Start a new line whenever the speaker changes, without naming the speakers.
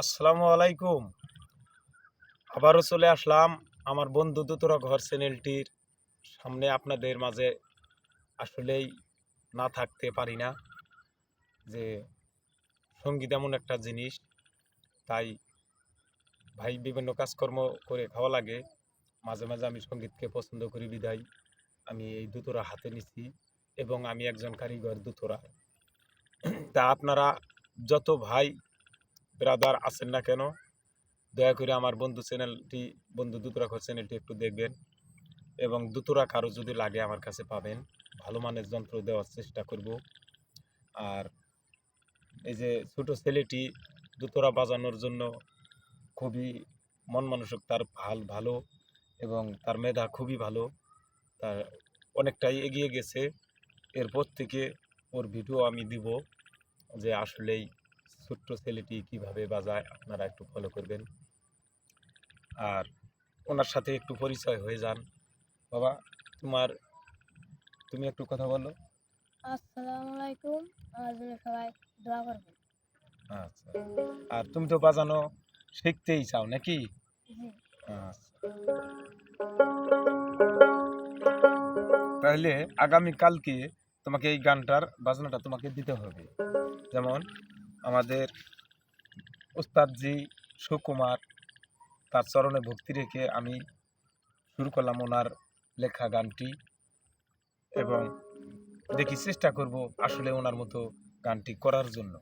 আসসালামু আলাইকুম। আবারও চলে আসলাম আমার বন্ধু দুতরা ঘর চ্যানেলটির সামনে। আপনাদের মাঝে আসলেই না থাকতে পারি না যে সংগীত এমন একটা জিনিস। তাই ভাই বিভিন্ন কাজকর্ম করে খাওয়া লাগে। মাঝে মাঝে আমি সঙ্গীতকে পছন্দ করি, বিদায়। আমি এই দুতরা হাতে নিছি এবং আমি একজন কারিগর দুতরা তা আপনারা যত ভাই ব্রাদার আছেন না কেন, দয়া করে আমার বন্ধু চ্যানেলটি, বন্ধু দুতুরাখর চ্যানেলটি একটু দেখবেন এবং দুতুরা কারও যদি লাগে আমার কাছে পাবেন, ভালো মানের যন্ত্র দেওয়ার চেষ্টা করব। আর এই যে ছোট ছেলেটি দুতরা বাজানোর জন্য খুবই মন মানসিক, তার ভালো ভালো এবং তার মেধা খুবই ভালো, তার অনেকটাই এগিয়ে গেছে। এরপর থেকে ওর ভিডিও আমি দিব যে আসলেই ছোট্ট ছেলেটি কীভাবে বাজায় আপনারা একটু ফলো করবেন। আর ওনার সাথে একটু পরিচয় হয়ে যান। বাবা তোমার তুমি একটু কথা বলো।
আসসালামু আলাইকুম। আমার জন্য সবাই দোয়া করবেন।
আচ্ছা। আর তুমি তো বাজানো শিখতেই চাও নাকি? আচ্ছা। তাহলে আগামী কালকে তোমাকে এই গানটার বাজনাটা তোমাকে দিতে হবে। যেমন আমাদের ওস্তাদজি সুকুমার তার চরণে ভক্তি রেখে আমি শুরু করলাম ওনার লেখা গানটি এবং দেখি চেষ্টা করব আসলে ওনার মতো গানটি করার জন্য।